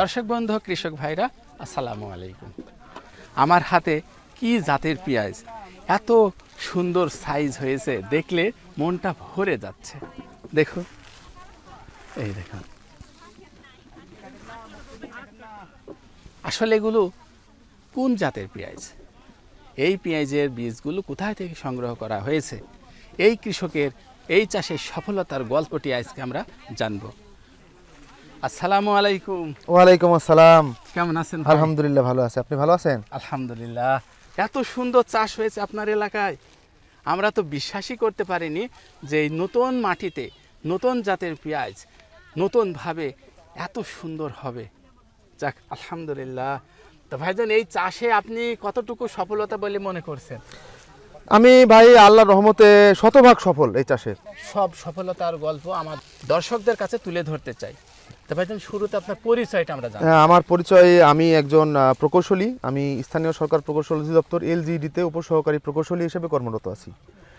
দর্শক বন্ধু, কৃষক ভাইরা, আসসালামু আলাইকুম। আমার হাতে কি জাতের পেঁয়াজ? এত সুন্দর সাইজ হয়েছে, দেখলে মনটা ভরে যাচ্ছে। দেখো। এই দেখুন আসলে এগুলো কোন জাতের পেঁয়াজ? এই পেঁয়াজের বীজগুলো কোথায় থেকে সংগ্রহ করা হয়েছে? এই কৃষকের এই চাষের সফলতার গল্পটি আজকে আমরা জানব। আসসালামু আলাইকুম। ওয়ালাইকুম আসসালাম। কেমন আছেন আলহামদুলিল্লাহ ভালো আছে। আপনি ভালো আছেন? আলহামদুলিল্লাহ। এত সুন্দর চাষ হয়েছে আপনার এলাকায়। আমরা তো বিশ্বাসই করতে পারিনি যে এই নতুন মাটিতে নতুন জাতের পেঁয়াজ নতুনভাবে এত সুন্দর হবে। যাক আলহামদুলিল্লাহ। তো ভাইজান এই চাষে আপনি কতটুকু সফলতা বলে মনে করছেন? আমি ভাই আল্লাহর রহমতে শতভাগ সফল এই চাষের সব সফলতার গল্প আমার দর্শকদের কাছে তুলে ধরতে চাই। শুরুতে আপনার পরিচয়টা আমরা জানি হ্যাঁ, আমার পরিচয় আমি একজন প্রকৌশলী। আমি স্থানীয় সরকার প্রকৌশল অধিদপ্তর এলজিডিতে উপসহকারী প্রকৌশলী হিসেবে কর্মরত আছি।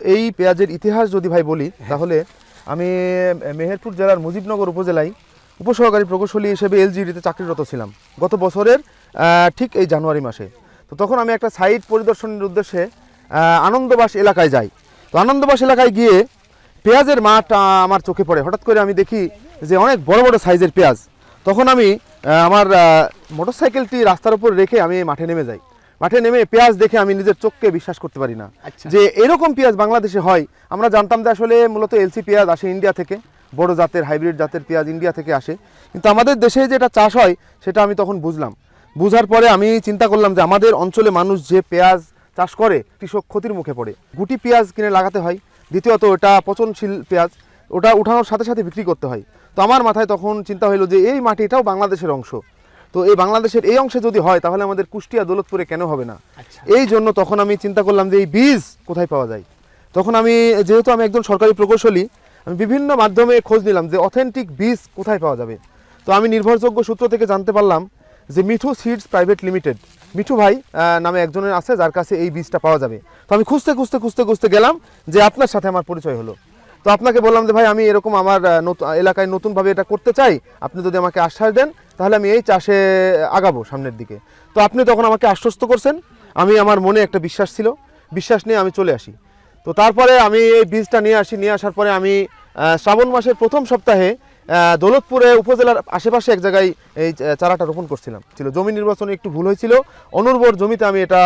এই পেঁয়াজের ইতিহাস যদি ভাই বলি তাহলে আমি মেহেরপুর জেলার মুজিবনগর উপজেলায় উপসহকারী প্রকৌশলী হিসেবে এলজিডিতে চাকরিরত ছিলাম। গত বছরের ঠিক এই জানুয়ারি মাসে। তো তখন আমি একটা সাইট পরিদর্শনের উদ্দেশ্যে আনন্দবাস এলাকায় যাই। তো আনন্দবাস এলাকায় গিয়ে পেঁয়াজের মাঠ আমার চোখে পড়ে। হঠাৎ করে আমি দেখি যে অনেক বড় বড় সাইজের পেঁয়াজ তখন আমি আমার মোটরসাইকেলটি রাস্তার উপর রেখে আমি মাঠে নেমে যাই। মাঠে নেমে পেঁয়াজ দেখে আমি নিজের চোখকে বিশ্বাস করতে পারি না। আচ্ছা। যে এরকম পেঁয়াজ বাংলাদেশে হয় আমরা জানতাম যে আসলে মূলত এলসি পেঁয়াজ আসে ইন্ডিয়া থেকে বড় জাতের হাইব্রিড জাতের পেঁয়াজ ইন্ডিয়া থেকে আসে। কিন্তু আমাদের দেশে যেটা চাষ হয় সেটা আমি তখন বুঝলাম। বুঝার পরে আমি চিন্তা করলাম যে আমাদের অঞ্চলে মানুষ যে পেঁয়াজ চাষ করে কৃষক ক্ষতির মুখে পড়ে। গুটি পেঁয়াজ কিনে লাগাতে হয় দ্বিতীয়ত ওটা পচনশীল পেঁয়াজ ওটা উঠানোর সাথে সাথে বিক্রি করতে হয়। তো আমার মাথায় তখন চিন্তা হলো যে এই মাটিটাও বাংলাদেশের অংশ। তো এই বাংলাদেশের এই অংশে যদি হয় তাহলে আমাদের কুষ্টিয়া দৌলতপুরে কেন হবে না? আচ্ছা। এই জন্য তখন আমি চিন্তা করলাম যে এই বীজ কোথায় পাওয়া যায়? তখন আমি যেহেতু আমি একজন সরকারি প্রকৌশলী আমি বিভিন্ন মাধ্যমে খোঁজ নিলাম যে অথেন্টিক বীজ কোথায় পাওয়া যাবে। তো আমি নির্ভরযোগ্য সূত্র থেকে জানতে পারলাম যে Mithu seeds private limited Mithu ভাই নামে একজনের আছে যার কাছে এই বীজটা পাওয়া যাবে। তো আমি খুঁজতে খুঁজতে খুঁজতে খুঁজতে গেলাম যে আপনার সাথে আমার পরিচয় হলো। তো আপনাকে বললাম যে, ভাই, আমি এরকম আমার এলাকায় নতুনভাবে এটা করতে চাই। আপনি যদি আমাকে আশ্বাস দেন, তাহলে আমি এই চাষে আগাবো সামনের দিকে। তো আপনি তখন আমাকে আশ্বস্ত করছেন। আমি, আমার মনে একটা বিশ্বাস ছিল। বিশ্বাস নিয়ে আমি চলে আসি। তো তারপরে আমি এই বীজটা নিয়ে আসি। নিয়ে আসার পরে আমি শ্রাবণ মাসের প্রথম সপ্তাহে দৌলতপুরে উপজেলার আশেপাশে এক জায়গায় এই চারাটা রোপণ করছিলাম। ছিল জমি নির্বাচনে একটু ভুল হয়েছিল। অনুর্বর জমিতে আমি এটা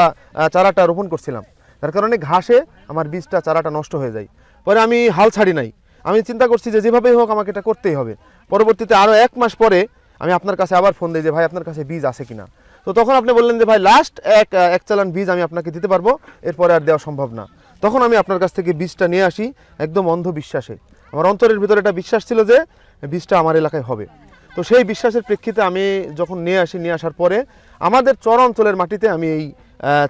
চারাটা রোপণ করছিলাম। তার কারণে ঘাসে আমার বীজটা, চারাটা নষ্ট হয়ে যায়। পরে আমি হাল ছাড়ি নাই। আমি চিন্তা করছি যে যেভাবেই হোক আমাকে এটা করতেই হবে। পরবর্তীতে আরও এক মাস পরে আমি আপনার কাছে আবার ফোন দিই যে, ভাই, আপনার কাছে বীজ আছে কিনা? তো তখন আপনি বললেন যে, ভাই লাস্ট এক এক চালান বীজ আমি আপনাকে দিতে পারব, এরপরে আর দেওয়া সম্ভব না। তখন আমি আপনার কাছ থেকে বীজটা নিয়ে আসি একদম অন্ধ বিশ্বাসে আমার অন্তরের ভিতরে একটা বিশ্বাস ছিল যে, বীজটা আমার এলাকায় হবে। তো সেই বিশ্বাসের প্রেক্ষিতে আমি যখন নিয়ে আসি, নিয়ে আসার পরে আমাদের চর অঞ্চলের মাটিতে আমি এই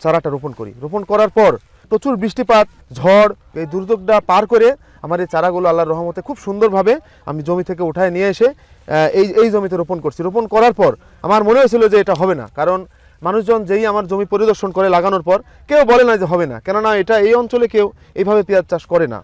চারাটা রোপণ করি। রোপণ করার পর প্রচুর বৃষ্টিপাত ঝড় এই দুর্যোগটা পার করে আমার এই চারাগুলো আল্লাহর রহমতে খুব সুন্দরভাবে আমি জমি থেকে উঠায় নিয়ে এসে এই এই জমিতে রোপণ করছি। রোপণ করার পর আমার মনে হয়েছিল যে এটা হবে না। কারণ মানুষজন যেই আমার জমি পরিদর্শন করে লাগানোর পর কেউ বলে না যে হবে না। কেননা এটা এই অঞ্চলে কেউ এইভাবে পেঁয়াজ চাষ করে না।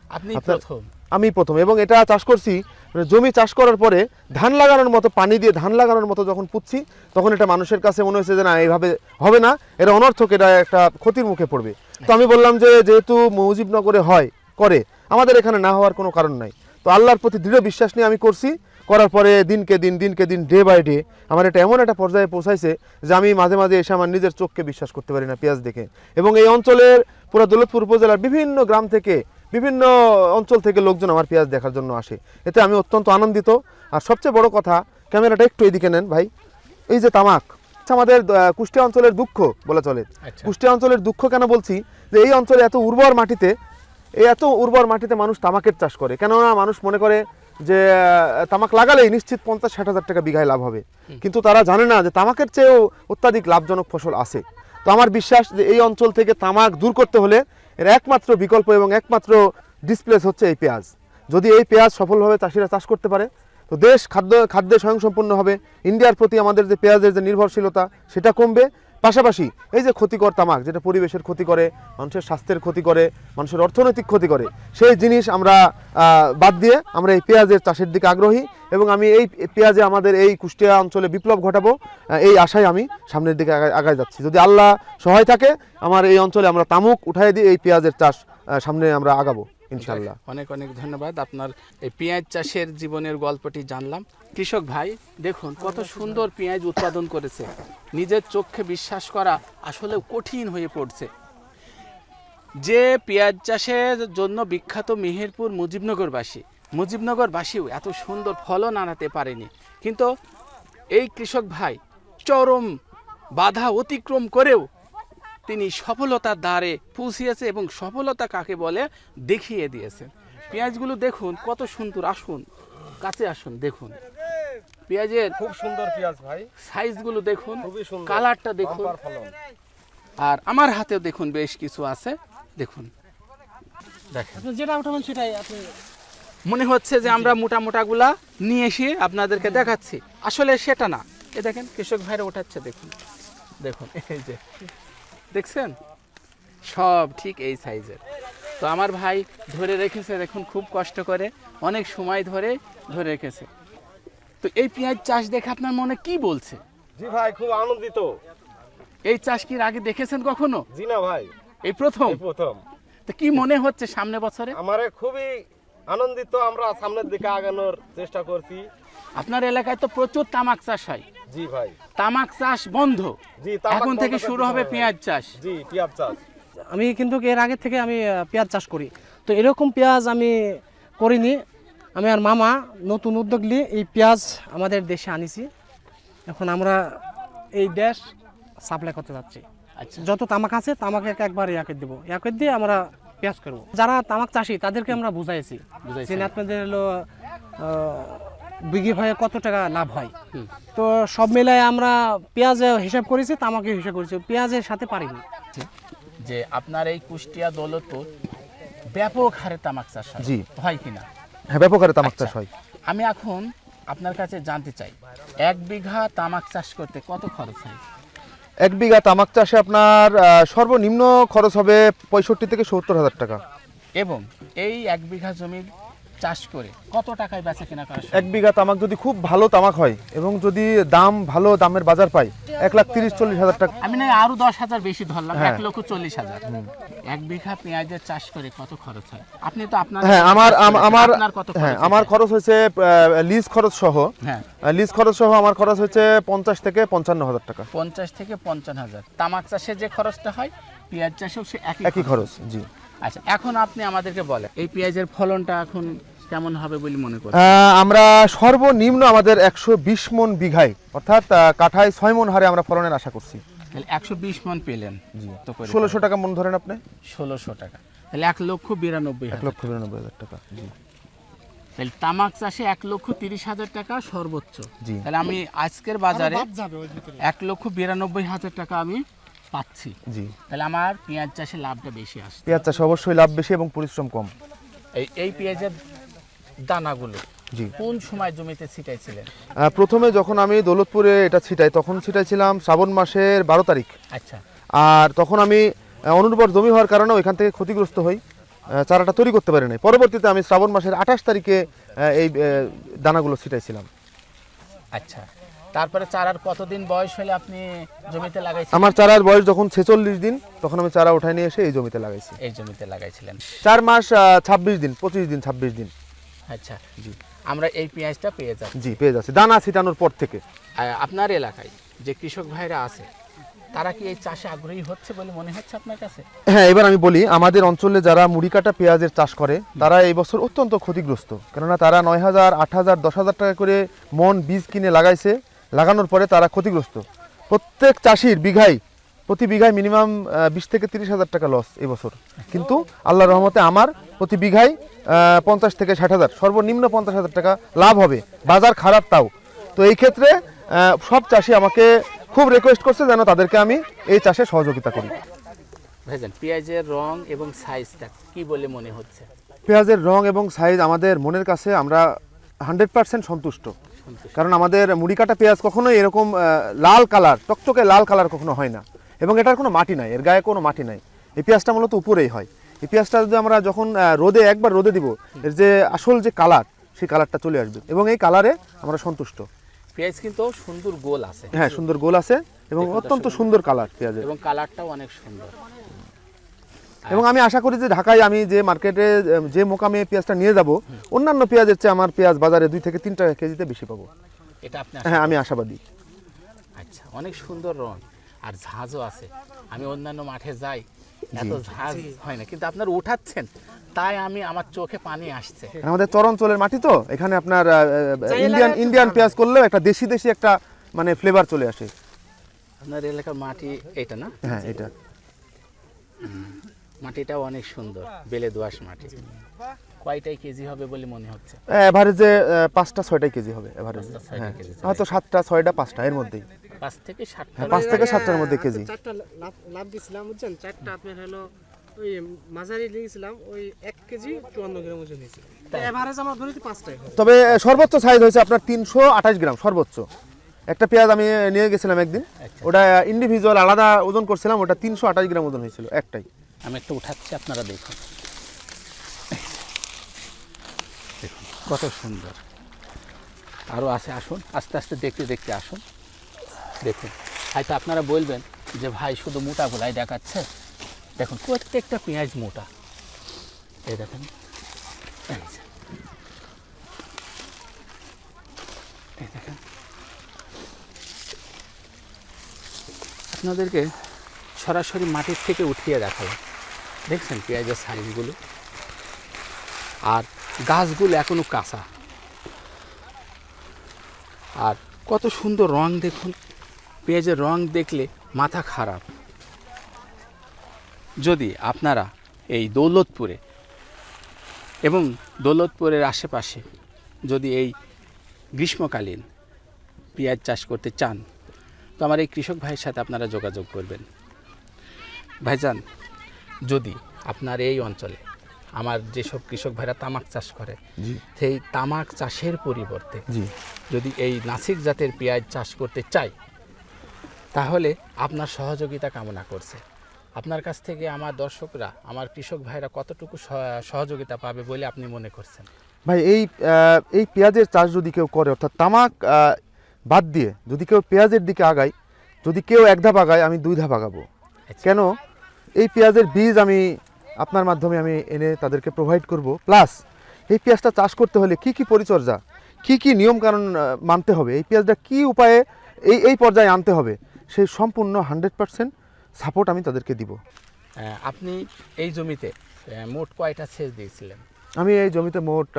আমি প্রথম। এবং এটা চাষ করছি মানে জমি চাষ করার পরে ধান লাগানোর মতো পানি দিয়ে ধান লাগানোর মতো যখন পুঁতছি তখন এটা মানুষের কাছে মনে হয়েছে যে না এইভাবে হবে না। এটা অনর্থক এটা একটা ক্ষতির মুখে পড়বে। তো আমি বললাম যে যেহেতু মুজিবনগরে হয়, করে, আমাদের এখানে না হওয়ার কোনো কারণ নাই। তো আল্লাহর প্রতি দৃঢ় বিশ্বাস নিয়ে আমি করছি, করার পরে দিনকে দিন দিনকে দিন ডে বাই ডে আমার এটা এমন একটা পর্যায়ে পৌঁছাইছে যে আমি মাঝে মাঝে এসে আমার নিজের চোখকে বিশ্বাস করতে পারি না, পেঁয়াজ দেখে। এবং এই অঞ্চলের পুরো দৌলতপুর উপজেলার বিভিন্ন গ্রাম থেকে, বিভিন্ন অঞ্চল থেকে লোকজন আমার পেঁয়াজ দেখার জন্য আসে। এতে আমি অত্যন্ত আনন্দিত। আর সবচেয়ে বড় কথা, ক্যামেরাটা একটু এদিকে নেন ভাই। এই যে তামাক আচ্ছা, আমাদের কুষ্টিয়া অঞ্চলের দুঃখ বলা চলে। আচ্ছা। কুষ্টিয়া অঞ্চলের দুঃখ কেন বলছি? যে এই অঞ্চলে এত উর্বর মাটিতে এই এত উর্বর মাটিতে মানুষ তামাকের চাষ করে। কেননা মানুষ মনে করে যে তামাক লাগালেই নিশ্চিত পঞ্চাশ ষাট হাজার টাকা বিঘায় লাভ হবে। কিন্তু তারা জানে না যে তামাকের চেয়েও অত্যাধিক লাভজনক ফসল আছে। তো আমার বিশ্বাস যে এই অঞ্চল থেকে তামাক দূর করতে হলে এর একমাত্র বিকল্প এবং একমাত্র ডিসপ্লেস হচ্ছে এই পেঁয়াজ। যদি এই পেঁয়াজ সফলভাবে চাষিরা চাষ করতে পারে তো দেশ খাদ্য, খাদ্যে স্বয়ংসম্পূর্ণ হবে। ইন্ডিয়ার প্রতি আমাদের যে পেঁয়াজের যে নির্ভরশীলতা, সেটা কমবে। পাশাপাশি এই যে ক্ষতিকর তামাক, যেটা পরিবেশের ক্ষতি করে, মানুষের স্বাস্থ্যের ক্ষতি করে, মানুষের অর্থনৈতিক ক্ষতি করে, সেই জিনিস আমরা বাদ দিয়ে আমরা এই পেঁয়াজের চাষের দিকে আগ্রহী এবং আমি এই পেঁয়াজে আমাদের এই কুষ্টিয়া অঞ্চলে বিপ্লব ঘটাবো এই আশায় আমি সামনের দিকে আগায়- যাচ্ছি। যদি আল্লাহ সহায় থাকে, আমার এই অঞ্চলে আমরা তামুক উঠাই দিয়ে এই পেঁয়াজের চাষ সামনে আমরা আগাবো। ইনশাল্লাহ। অনেক অনেক ধন্যবাদ। আপনার এই পেঁয়াজ চাষের জীবনের গল্পটি জানলাম। কৃষক ভাই দেখুন কত সুন্দর পেঁয়াজ উৎপাদন করেছে। নিজের চোখে বিশ্বাস করা আসলে কঠিন হয়ে পড়ছে। যে পেঁয়াজ চাষের জন্য বিখ্যাত মেহেরপুর মুজিবনগরবাসী মুজিবনগরবাসীও এত সুন্দর ফলন আনাতে পারেনি। কিন্তু এই কৃষক ভাই চরম বাধা অতিক্রম করেও তিনি সফলতার দ্বারে পৌঁছিয়েছে এবং সফলতা কাকে বলে? দেখিয়ে দিয়েছেন পেঁয়াজগুলো দেখুন কত সুন্দর। আসুন কাছে আসুন দেখুন। পেঁয়াজের খুব সুন্দর পেঁয়াজ ভাই। সাইজগুলো দেখুন কালারটা দেখুন। আর আমার হাতেও দেখুন বেশ কিছু আছে। দেখুন। দেখেন। যেটা উঠাবেন সেটাই আপনি মনে হচ্ছে যে আমরা মোটা মোটাগুলা নিয়ে এসে আপনাদেরকে দেখাচ্ছি। আসলে সেটা না। এ দেখেন কৃষক ভাইরা ওঠাচ্ছে দেখুন। দেখুন এই যে। দেখছেন? সব ঠিক এই সাইজের। তো আমার ভাই ধরে রেখেছে দেখুন খুব কষ্ট করে অনেক সময় ধরে ধরে রেখেছে। তো এই পেঁয়াজ চাষ দেখে আপনার মনে কি বলছে? জি ভাই খুব আনন্দিত। এই চাষ কি আগে দেখেছেন কখনো? জি না ভাই। এই প্রথম? প্রথম। তো কি মনে হচ্ছে সামনে বছরে? আমারে খুবই আনন্দিত আমরা সামনের দিকে আগানোর চেষ্টা করছি। আপনার এলাকায় তো প্রচুর তামাক চাষ হয়। জি ভাই। তামাক চাষ বন্ধ। জি এখন থেকে শুরু হবে পেঁয়াজ চাষ। জি পেঁয়াজ চাষ। আমি কিন্তু এর আগে থেকে আমি পেঁয়াজ চাষ করি। তো এরকম পেঁয়াজ আমি করিনি। আমি আর মামা নতুন উদ্যোগ নিয়ে এই পেঁয়াজ আমাদের দেশে আনিছি। এখন আমরা এই দেশ সাপ্লাই করতে যাচ্ছি। আচ্ছা। যত তামাক আছে তামাকে একবার ইয়াকে দেবো। ইয়াকে দিয়ে আমরা পেঁয়াজ করব। যারা তামাক চাষি তাদেরকে আমরা বুঝাইছি। বুঝাইছেন। যে আপনাদের হলো বিঘি ভয়ে কত টাকা লাভ হয়? তো সব মিলাই আমরা পেঁয়াজ হিসাব করেছি তামাকে হিসাব করেছি পেঁয়াজের সাথে পারিনি। যে আপনার এই কুষ্টিয়া দৌলতপুর ব্যাপক হারে তামাক চাষ হয়। জি। হয় কিনা হ্যাঁ ব্যাপক হারে তামাক চাষ আচ্ছা। হয়। আমি এখন আপনার কাছে জানতে চাই এক বিঘা তামাক চাষ করতে কত খরচ হয়? এক বিঘা তামাক চাষে আপনার সর্বনিম্ন খরচ হবে পঁয়ষট্টি থেকে সত্তর হাজার টাকা। এবং এই এক বিঘা জমি চাষ করে? কত টাকায় বেচা কেনা করা এক বিঘা তামাক যদি খুব ভালো তামাক হয় এবং যদি দাম ভালো দামের বাজার পায় এক লাখ তিরিশ চল্লিশ হাজার টাকা। আমি না আরও দশ হাজার বেশি ধরলাম হ্যাঁ। এক লক্ষ চল্লিশ হাজার। এক বিঘা পেঁয়াজের চাষ করে কত খরচ হয়? আপনি তো আপনার হ্যাঁ আমার আমার হ্যাঁ খরচ আমার হয়েছে? খরচ হয়েছে লিজ খরচ সহ। হ্যাঁ। লিজ খরচ সহ আমার খরচ হচ্ছে পঞ্চাশ থেকে পঞ্চান্ন হাজার টাকা। পঞ্চাশ থেকে পঞ্চান্ন হাজার। তামাক চাষে যে খরচটা হয় পেঁয়াজ চাষেও সে একই খরচ জি। আচ্ছা এখন আপনি আমাদেরকে বলেন এই পেঁয়াজের ফলনটা এখন কেমন হবে বলে মনে আহ, আমরা সর্বনিম্ন আমাদের একশো বিশ মন বিঘায় অর্থাৎ কাঠায় ছয় মন হারে আমরা ফলনের আশা করছি। তাহলে একশো বিশ মন পেলেন। ষোলোশো টাকা মন ধরেন আপনি? ষোলোশো টাকা। তাহলে এক লক্ষ বিরানব্বই এক লক্ষ বিরানব্বই হাজার টাকা জি। তাহলে তামাক চাষে এক লক্ষ তিরিশ হাজার টাকা সর্বোচ্চ। জি। তাহলে আমি আজকের বাজারে এক লক্ষ বিরানব্বই হাজার টাকা আমি পাচ্ছি। জি। তাহলে আমার পেঁয়াজ চাষে লাভটা বেশি আসছে। পেঁয়াজ চাষে অবশ্যই লাভ বেশি এবং পরিশ্রম কম। এই এই পেঁয়াজের দানাগুলো। জি। কোন সময় জমিতে ছিটাইছিলেন? প্রথমে যখন আমি দৌলতপুরে এটা ছিটাই তখন ছিটাইছিলাম শ্রাবণ মাসের বারো তারিখ। আচ্ছা। আর তখন আমি অনুর্বর জমি হওয়ার কারণে ওইখান থেকে ক্ষতিগ্রস্ত হই। চারাটা তৈরি করতে পারি নাই। পরবর্তীতে আমি শ্রাবণ মাসের আঠাশ তারিখে এই দানাগুলো ছিটাইছিলাম। আচ্ছা। তারপরে চারার কতদিন বয়স হলে আপনি জমিতে লাগাইছেন আমার চারার বয়স যখন ছেচল্লিশ দিন তখন আমি চারা উঠাই নিয়ে এসে এই জমিতে লাগাইছি। এই জমিতে লাগাইছিলেন। চার মাস ছাব্বিশ দিন পঁচিশ দিন ছাব্বিশ দিন। আচ্ছা। জি। আমরা এই পেঁয়াজটা পেয়ে যাব। জি পেয়ে যাচ্ছে। দানা ছিটানোর পর থেকে। আপনার এলাকায় যে কৃষক ভাইরা আছে তারা কি এই চাষে আগ্রহী হচ্ছে বলে মনে হচ্ছে আপনার কাছে? হ্যাঁ এবার আমি বলি আমাদের অঞ্চলে যারা মুড়ি কাটা পেঁয়াজের চাষ করে তারা এই বছর অত্যন্ত ক্ষতিগ্রস্ত। কেননা তারা নয় হাজার আট হাজার দশ হাজার টাকা করে মন বীজ কিনে লাগাইছে লাগানোর পরে তারা ক্ষতিগ্রস্ত। প্রত্যেক চাষির বিঘায় প্রতি বিঘায় মিনিমাম বিশ থেকে তিরিশ হাজার টাকা লস এবছর কিন্তু আল্লাহর রহমতে আমার প্রতি বিঘায় পঞ্চাশ থেকে ষাট হাজার। সর্বনিম্ন পঞ্চাশ হাজার টাকা লাভ হবে। বাজার খারাপ তাও। তো এই ক্ষেত্রে সব চাষি আমাকে খুব রিকোয়েস্ট করছে যেন তাদেরকে আমি এই চাষে সহযোগিতা করি। ভাইজান পেঁয়াজের রং এবং সাইজটা কি বলে মনে হচ্ছে? পেঁয়াজের রং এবং সাইজ আমাদের মনের কাছে আমরা হান্ড্রেড পার্সেন্ট সন্তুষ্ট। সন্তুষ্ট। কারণ আমাদের মুড়ি কাটা পেঁয়াজ কখনোই এরকম লাল কালার টকটকে লাল কালার কখনো হয় না। এবং এটার কোনো মাটি নাই এর গায়ে কোনো মাটি নাই। এই পেঁয়াজটা মূলত উপরেই হয়। এই পেঁয়াজটা যদি আমরা যখন রোদে একবার রোদে দিব এর যে আসল যে কালার সেই কালারটা চলে আসবে এবং এই কালারে আমরা সন্তুষ্ট। পেঁয়াজ কিন্তু সুন্দর গোল আছে। হ্যাঁ সুন্দর গোল আছে এবং অত্যন্ত সুন্দর কালার পেঁয়াজের। এবং কালারটাও অনেক সুন্দর। এবং আমি আশা করি যে ঢাকায় আমি যে মার্কেটে যে মোকামে পেঁয়াজটা নিয়ে যাব অন্যান্য পেঁয়াজের চেয়ে আমার পেঁয়াজ বাজারে দুই থেকে তিন টাকা কেজিতে বেশি পাবো। এটা আপনি হ্যাঁ আমি আশাবাদী। আচ্ছা অনেক সুন্দর রং। আর ঝাঁজও আছে। আমি অন্যান্য মাঠে যাই এত ঝাঁজ হয় না কিন্তু আপনারা উঠাচ্ছেন তাই আমি আমার চোখে পানি আসছে। আমাদের চর অঞ্চলের মাটি তো এখানে আপনার ইন্ডিয়ান ইন্ডিয়ান পেঁয়াজ করলেও একটা দেশি দেশি একটা মানে ফ্লেভার চলে আসে। আপনার এলাকার মাটি এটা না? হ্যাঁ এটা। মাটিটাও অনেক সুন্দর বেলে দোয়াশ মাটি। কয়টাই কেজি হবে বলে মনে হচ্ছে? এভারেজে পাঁচটা ছয়টাই কেজি হবে এভারেজে হ্যাঁ কেজি হয়তো সাতটা ছয়টা পাঁচটা এর মধ্যেই। পাঁচ থেকে ষাটটা হ্যাঁ, পাঁচ থেকে সাতটার মধ্যে কেজি। চারটা লাভ লাভ দিছিলাম বুঝছেন? চারটা আপনার হলো ওই মাঝারি নিয়েছিলাম ওই এক কেজি চুয়ান্ন গ্রাম ওজন নিয়েছিল এভারেজ আমার ধরে পাঁচটাই তবে সর্বোচ্চ সাইজ হয়েছে আপনার তিনশো আঠাশ গ্রাম সর্বোচ্চ। একটা পেঁয়াজ আমি নিয়ে গেছিলাম একদিন। আচ্ছা। ওটা ইন্ডিভিজুয়াল আলাদা ওজন করছিলাম ওটা তিনশো আঠাশ গ্রাম ওজন হয়েছিল একটাই। আমি একটা উঠাচ্ছি আপনারা দেখুন। দেখুন কত সুন্দর। আরও আছে আসুন আস্তে আস্তে দেখতে দেখতে আসুন। দেখুন। হয়তো আপনারা বলবেন যে ভাই, শুধু মোটা গোলাই দেখাচ্ছে? দেখুন, প্রত্যেকটা পেঁয়াজ মোটা। এই দেখেন। আপনাদেরকে সরাসরি মাটির থেকে উঠিয়ে দেখালাম। দেখছেন পেঁয়াজের সাইজগুলো? আর গাছগুলো এখনও কাঁচা। আর কত সুন্দর রং দেখুন। পেঁয়াজের রং দেখলে মাথা খারাপ। যদি আপনারা এই দৌলতপুরে এবং দৌলতপুরের আশেপাশে যদি এই গ্রীষ্মকালীন পেঁয়াজ চাষ করতে চান তো আমার এই কৃষক ভাইয়ের সাথে আপনারা যোগাযোগ করবেন। ভাইজান যদি আপনার এই অঞ্চলে আমার যেসব কৃষক ভাইরা তামাক চাষ করে সেই তামাক চাষের পরিবর্তে যদি এই নাসিক জাতের পেঁয়াজ চাষ করতে চাই তাহলে আপনার সহযোগিতা কামনা করছে। আপনার কাছ থেকে আমার দর্শকরা আমার কৃষক ভাইরা কতটুকু সহ- সহযোগিতা পাবে বলে আপনি মনে করছেন? ভাই এই এই পেঁয়াজের চাষ যদি কেউ করে অর্থাৎ তামাক বাদ দিয়ে যদি কেউ পেঁয়াজের দিকে আগায় যদি কেউ এক ধাপ আগায় আমি দুই ধাপ আগাবো। আচ্ছা। কেন? এই পেঁয়াজের বীজ আমি আপনার মাধ্যমে আমি এনে তাদেরকে প্রোভাইড করব। প্লাস এই পেঁয়াজটা চাষ করতে হলে কি কি পরিচর্যা কি কি নিয়মকানুন মানতে হবে এই পেঁয়াজটা কি উপায়ে এই এই পর্যায়ে আনতে হবে সেই সম্পূর্ণ হান্ড্রেড পার্সেন্ট সাপোর্ট আমি তাদেরকে দিব। আপনি এই জমিতে মোট কয়টা সেচ দিয়েছিলেন? আমি এই জমিতে মোট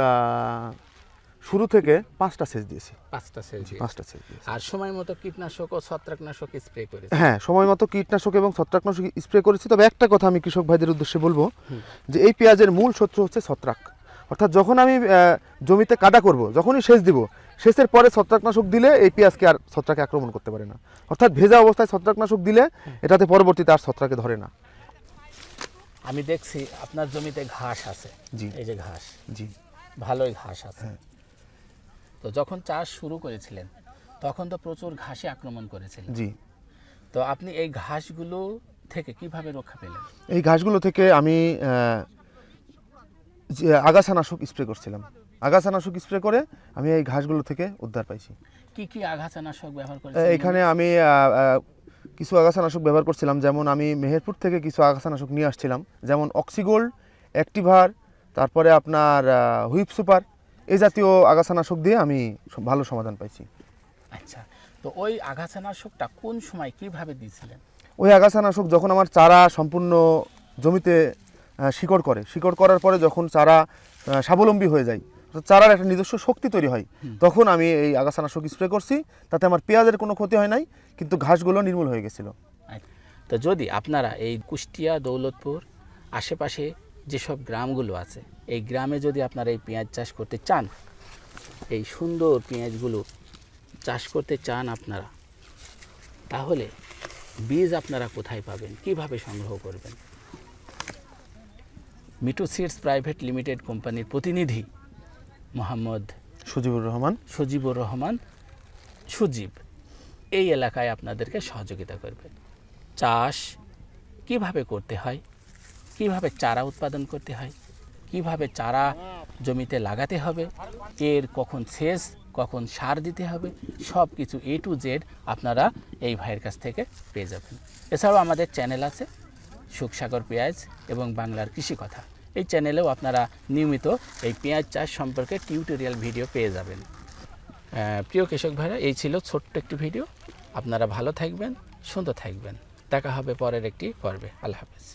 শুরু থেকে পাঁচটা সেচ দিয়েছি। পাঁচটা সেচ পাঁচটা সেচ দিয়েছি। আর সময় মতো কীটনাশক ও ছত্রাকনাশক স্প্রে করেছি হ্যাঁ সময় মতো কীটনাশক এবং ছত্রাকনাশক স্প্রে করেছি। তবে একটা কথা আমি কৃষক ভাইদের উদ্দেশ্যে বলব যে এই পেঁয়াজের মূল শত্রু হচ্ছে ছত্রাক। অর্থাৎ যখন আমি জমিতে কাদা করব যখনই সেচ দিব সেচের পরে ছত্রাকনাশক দিলে এই পেঁয়াজকে আর ছত্রাকে আক্রমণ করতে পারে না। অর্থাৎ ভেজা অবস্থায় ছত্রাকনাশক দিলে এটাতে পরবর্তীতে আর ছত্রাকে ধরে না। আমি দেখছি আপনার জমিতে ঘাস আছে। জি। এই যে ঘাস। জি। ভালোই ঘাস আছে। তো যখন চাষ শুরু করেছিলেন তখন তো প্রচুর ঘাসে আক্রমণ করেছিলেন। জি। তো আপনি এই ঘাসগুলো থেকে কীভাবে রক্ষা পেলেন? এই ঘাসগুলো থেকে আমি আগাছানাশক স্প্রে করছিলাম। আগাছানাশক স্প্রে করে আমি এই ঘাসগুলো থেকে উদ্ধার পাইছি। কি কি আঘাতনাশক ব্যবহার করেছেন? এখানে আমি কিছু আগাছানাশক ব্যবহার করছিলাম। যেমন আমি মেহেরপুর থেকে কিছু আগাছানাশক নিয়ে আসছিলাম। যেমন অক্সিগোল্ড অ্যাক্টিভার তারপরে আপনার হুইপ সুপার এই জাতীয় আগাছানাশক দিয়ে আমি ভালো সমাধান পাইছি। আচ্ছা তো ওই আঘাতনাশকটা কোন সময় কীভাবে দিয়েছিলেন? ওই আগাছানাশক যখন আমার চারা সম্পূর্ণ জমিতে শিকড় করে। শিকড় করার পরে যখন চারা স্বাবলম্বী হয়ে যায় চারার একটা নিজস্ব শক্তি তৈরি হয় তখন আমি এই আগাছানাশক স্প্রে করছি তাতে আমার পেঁয়াজের কোনো ক্ষতি হয় নাই কিন্তু ঘাসগুলো নির্মূল হয়ে গেছিল। আচ্ছা, তো যদি আপনারা এই কুষ্টিয়া দৌলতপুর আশেপাশে যেসব গ্রামগুলো আছে এই গ্রামে যদি আপনারা এই পেঁয়াজ চাষ করতে চান এই সুন্দর পেঁয়াজগুলো চাষ করতে চান আপনারা তাহলে বীজ আপনারা কোথায় পাবেন? কীভাবে সংগ্রহ করবেন? মিটু সিডস প্রাইভেট লিমিটেড কোম্পানির প্রতিনিধি মোহাম্মদ সুজিবুর রহমান। সজীবুর রহমান সুজীব এই এলাকায় আপনাদেরকে সহযোগিতা করবে। চাষ কীভাবে করতে হয়? কীভাবে চারা উৎপাদন করতে হয়? কীভাবে চারা জমিতে লাগাতে হবে? এর কখন সেচ কখন সার দিতে হবে? সব কিছু এ টু জেড আপনারা এই ভাইয়ের কাছ থেকে পেয়ে যাবেন। এছাড়াও আমাদের চ্যানেল আছে সুখসাগর পেঁয়াজ এবং বাংলার কৃষি কথা। এই চ্যানেলেও আপনারা নিয়মিত এই পেঁয়াজ চাষ সম্পর্কে টিউটোরিয়াল ভিডিও পেয়ে যাবেন। প্রিয় কৃষক ভাইরা, এই ছিল ছোট্ট একটি ভিডিও। আপনারা ভালো থাকবেন, সুন্দর থাকবেন। দেখা হবে পরের একটি পর্বে। আল্লাহ হাফেজ।